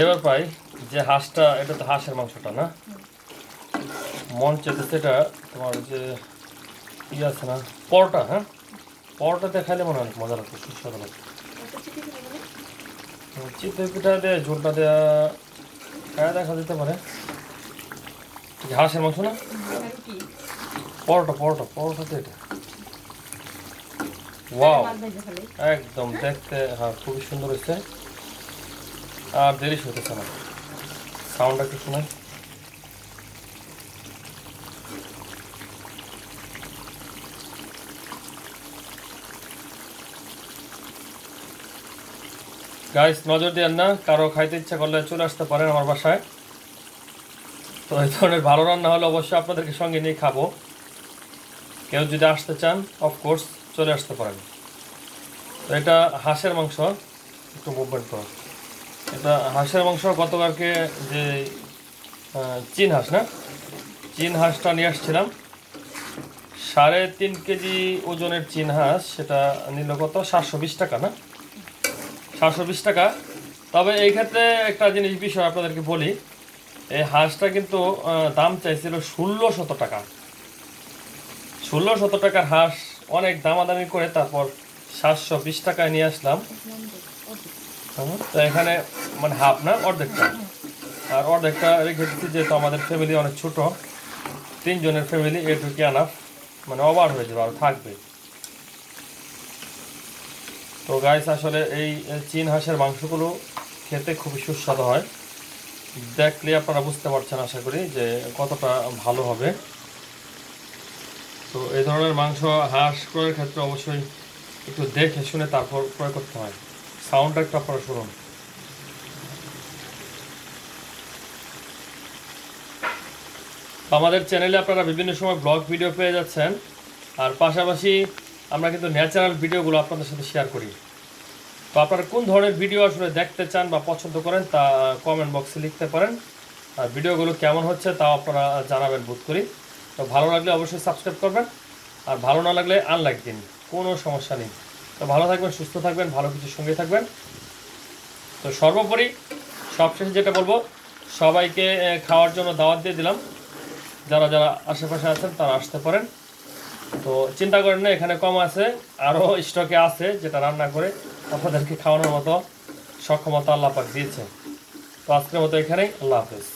এবার পাই যে হাঁসটা এটা তো হাঁসের মাংসটা না? মন চেতেছে এটা তোমার যে ই আছে না পরোটা হ্যাঁ? পরোটাতে খাইলে মনে হয় অনেক মজা লাগবে সুস্বাদু লাগবে। চিতই পিঠা দিয়ে ঝোলটা দেওয়া খাওয়া দেখা যেতে পারে। হাঁসের মাংস না? পরোটা পরোটা পরোটাতে এটা। ওয়াও একদম দেখতে হ্যাঁ খুবই সুন্দর হয়েছে। আর দেরি হতেছে না। সাউন্ডটা একটু শোনাই। গাইস নজর দেন না, কারও খাইতে ইচ্ছা করলে চলে আসতে পারেন আমার বাসায়। তো এই ধরনের ভালো রান্না হলে অবশ্যই আপনাদেরকে সঙ্গে নিয়ে খাব। কেউ যদি আসতে চান অফকোর্স চলে আসতে পারেন। এটা হাঁসের মাংস, একটু মুভমেন্ট করো। এটা হাঁসের মাংস গতকালকে যে চীন হাঁস, না? চীন হাঁসটা নিয়ে আসছিলাম। সাড়ে তিন কেজি ওজনের চীন হাঁস, সেটা নিল কত? সাতশো বিশ টাকা, না? সাতশো বিশ টাকা। তবে এই ক্ষেত্রে একটা জিনিস, বিষয় আপনাদেরকে বলি, এই হাঁসটা কিন্তু দাম চাইছিল ষোলো শত টাকা। ষোলো শত টাকার হাঁস অনেক দামাদামি করে তারপর সাতশো বিশ টাকায় নিয়ে আসলাম। তো এখানে মানে হাফ না, অর্ধেকটা। আর অর্ধেকটা রেখে দিচ্ছি, যেহেতু আমাদের ফ্যামিলি অনেক ছোট। তিনজনের ফ্যামিলি এটুকু আনাফ মানে ওভার হয়ে যাবে আর থাকবে। তো গাইস আসলে এই চীন হাঁসের মাংসগুলো খেতে খুবই সুস্বাদু হয়। দেখলে আপনারা বুঝতে পারছেন, আশা করি, যে কতটা ভালো হবে। তো এই ধরনের মাংস হাঁস ক্রয়ের ক্ষেত্রে অবশ্যই একটু দেখে শুনে তারপর ক্রয় করতে হয়। সাউন্ডটা একটু আপনারা শুনুন। আমাদের চ্যানেলে আপনারা বিভিন্ন সময় ব্লগ ভিডিও পেয়ে যাচ্ছেন। আর পাশাপাশি আমরা কিন্তু ন্যাচারাল ভিডিওগুলো আপনাদের সাথে শেয়ার করি। তো আপনারা কোন ধরনের ভিডিও আসলে দেখতে চান বা পছন্দ করেন তা কমেন্ট বক্সে লিখতে পারেন। আর ভিডিওগুলো কেমন হচ্ছে তাও আপনারা জানাবেন বোধ করি। তো ভালো লাগলে অবশ্যই সাবস্ক্রাইব করবেন। আর ভালো না লাগলে আনলাইক দিন, কোনো সমস্যা নেই। তো ভালো থাকবেন, সুস্থ থাকবেন, ভালো কিছুর সঙ্গে থাকবেন। তো সর্বোপরি, সবশেষে যেটা বলব, সবাইকে খাওয়ার জন্য দাওয়াত দিয়ে দিলাম। যারা যারা আশেপাশে আছেন, তারা আসতে পারেন। তো চিন্তা করেন না, এখানে কম আছে আরও স্টকে আছে, যেটা রান্না করে আপনাদেরকে খাওয়ানোর মতো সক্ষমতা আল্লাহ পাক দিয়েছে তো আজকের মতো এখানেই, আল্লাহ হাফেজ।